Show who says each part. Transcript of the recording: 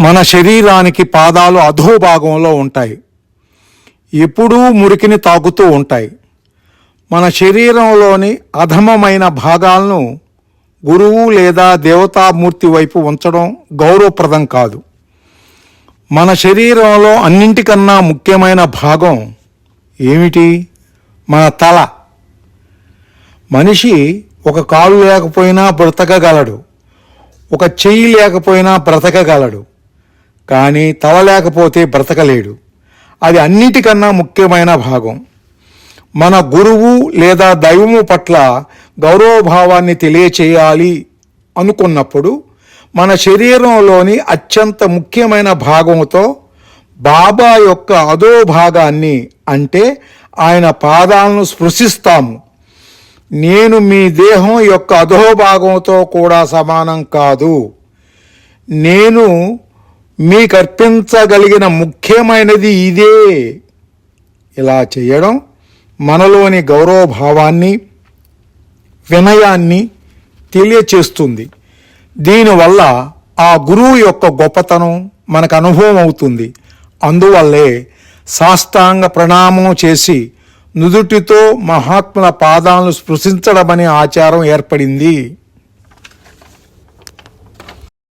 Speaker 1: మన శరీరానికి పాదాలు అధోభాగంలో ఉంటాయి. ఎప్పుడూ మురికిని తాకుతూ ఉంటాయి. మన శరీరంలోని అధమమైన భాగాలను గురువు లేదా దేవతామూర్తి వైపు ఉంచడం గౌరవప్రదం కాదు. మన శరీరంలో అన్నింటికన్నా ముఖ్యమైన భాగం ఏమిటి? మన తల. మనిషి ఒక కాలు లేకపోయినా బ్రతకగలడు. ఒక చెయ్యి లేకపోయినా బ్రతకగలడు. కానీ తల లేకపోతే బ్రతకలేడు. అది అన్నిటికన్నా ముఖ్యమైన భాగం. మన గురువు లేదా దైవము పట్ల గౌరవభావాన్ని తెలియచేయాలి అనుకున్నప్పుడు మన శరీరంలోని అత్యంత ముఖ్యమైన భాగంతో బాబా యొక్క అదో భాగాన్ని అంటే ఆయన పాదాలను స్పృశిస్తాము. నేను మీ దేహం యొక్క అధోభాగంతో కూడా సమానం కాదు. నేను మీకు అర్పించగలిగిన ముఖ్యమైనది ఇదే. ఇలా చేయడం మనలోని గౌరవభావాన్ని వినయాన్ని తెలియచేస్తుంది. దీనివల్ల ఆ గురువు యొక్క గొప్పతనం మనకు అనుభవం అవుతుంది. అందువల్లే సాష్టాంగ ప్రణామం చేసి నుదుటితో మహాత్ముల పాదాలను స్పృశించడమనే ఆచారం ఏర్పడింది.